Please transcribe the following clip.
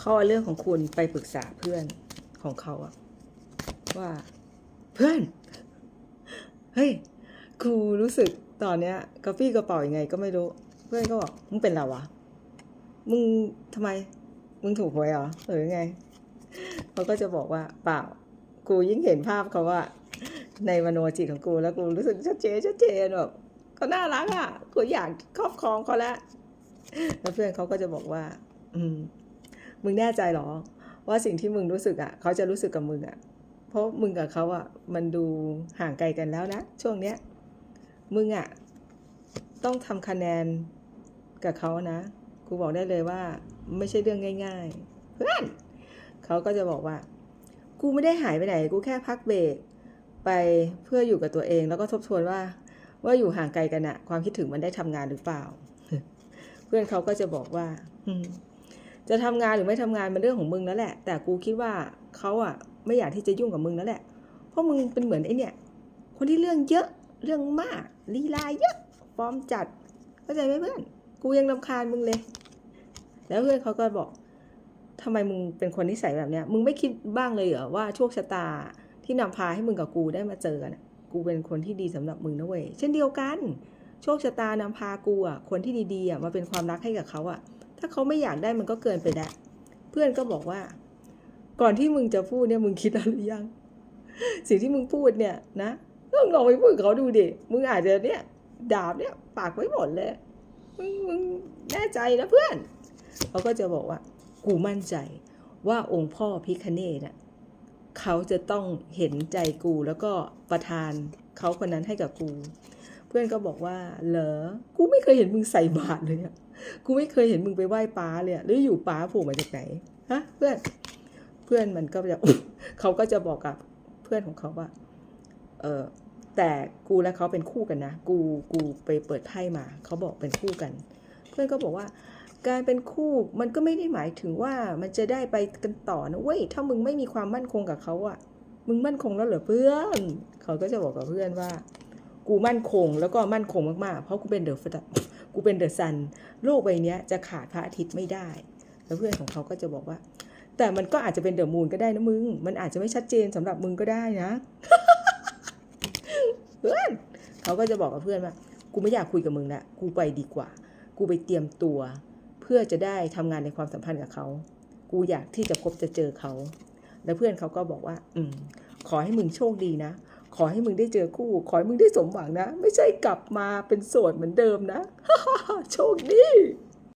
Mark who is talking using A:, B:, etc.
A: เขาเอาเรื่องของคุณไปปรึกษาเพื่อนของเขาอะว่าเพื่อน เฮ้ยครูรู้สึกตอนเนี้ยกระปี้กระเป๋ายังไงก็ไม่รู้ เพื่อนก็บอกมึงเป็นไรวะมึงทำไม มึงถูกหวยเหรอหรือไงเขาก็จะบอกว่าเปล่ากูยิ่งเห็นภาพเขาว่า ในมโนจิตของกูแล้วกูรู้สึกชัดเจนชัดเจนแบบเขาน่ารักอะกูอยากครอบครองเขาแล้วแล้วเพื่อนเขาก็จะบอกว่า อืม มึงแน่ใจเหรอ ว่าสิ่งที่มึงรู้สึกอะ เขาจะรู้สึกกับมึงอะ เพราะมึงกับเขาอะ มันดูห่างไกลกันแล้วนะ ช่วงเนี้ย มึงอะ ต้องทำคะแนนกับเขานะกูบอกได้เลยว่า ไม่ใช่เรื่องง่าย ๆ เพื่อนเขาก็จะบอกว่า กูไม่ได้หายไปไหน กูแค่พักเบรกไปเพื่ออยู่กับตัวเอง แล้วก็ทบทวนว่า ว่าอยู่ห่างไกลกันอะความคิดถึงมันได้ทำงานหรือเปล่า เพื่อนเขาก็จะบอกว่าอื จะทำงานหรือไม่ทำงานเป็นเรื่องของมึงแล้วแหละ แต่กูคิดว่าเขาอะไม่อยากที่จะยุ่งกับมึงแล้วแหละ เพราะมึงเป็นเหมือนไอ้เนี่ยคนที่เรื่องเยอะเรื่องมากลีลาเยอะฟอร์มจัดเข้าใจไหมเพื่อนกูยังรำคาญมึงเลย แล้วเพื่อนเขาก็บอกทำไมมึงเป็นคนนิสัยแบบเนี้ย มึงไม่คิดบ้างเลยเหรอว่าโชคชะตาที่นำพาให้มึงกับกูได้มาเจอกันกูเป็นคนที่ดีสำหรับมึงนะเว้ย เช่นเดียวกัน โชคชะตานำพากูอะ คนที่ดีๆอะมาเป็นความรักให้กับเขาอะ ถ้าเขาไม่อยากได้มันก็เกินไปแล้วเพื่อนก็บอกว่า ก่อนที่มึงจะพูดเนี่ยมึงคิดแล้วหรือยัง สิ่งที่มึงพูดเนี่ยนะต้องลองไปพูดเขาดูดิมึงอาจจะเนี่ยดาบเนี่ยปากไว้หมดเลยมึงมึงแน่ใจนะเพื่อนเขาก็จะบอกว่า กูมั่นใจว่าองค์พ่อพิคเนตน่ะเขาจะต้องเห็นใจกูแล้วก็ประทานเขาคนนั้นให้กับกู เพื่อนก็บอกว่า เหรอ กูไม่เคยเห็นมึงใส่บาตรเลยอะกูไม่เคยเห็นมึงไปไหว้ป้าเลยหรืออยู่ป้าโผล่มาจากไหน ฮะ เพื่อน เพื่อนมันก็จะเขาก็จะบอกกับเพื่อนของเขาว่า เออแต่กูและเขาเป็นคู่กันนะ กู กูไปเปิดไพ่มา เขาบอกเป็นคู่กัน เพื่อนก็บอกว่า การเป็นคู่มันก็ไม่ได้หมายถึงว่ามันจะได้ไปกันต่อนะเว้ย ถ้ามึงไม่มีความมั่นคงกับเขาอะมึงมั่นคงแล้วเหรอเพื่อน เขาก็จะบอกกับเพื่อนว่า กูมั่นคง แล้วก็มั่นคงมากๆ เพราะกูเป็นเดอะฟกูเป็นเดอะซันโลกใบนี้จะขาดพระอาทิตย์ไม่ได้ แล้วเพื่อนของเขาก็จะบอกว่า แต่มันก็อาจจะเป็นเดอะมูนก็ได้นะมึง มันอาจจะไม่ชัดเจนสำหรับมึงก็ได้นะ เพื่อนเขาก็จะบอกกับเพื่อนว่ากูไม่อยากคุยกับมึงละกูไปดีกว่า กูไปเตรียมตัว เพื่อจะได้ทำงานในความสัมพันธ์กับเขา กูอยากที่จะพบจะเจอเขา แล้วเพื่อนเขาก็บอกว่า อืมขอให้มึงโชคดีนะ ขอให้มึงได้เจอคู่ ขอให้มึงได้สมหวังนะ ไม่ใช่กลับมาเป็นโสดเหมือนเดิมนะ โชคดี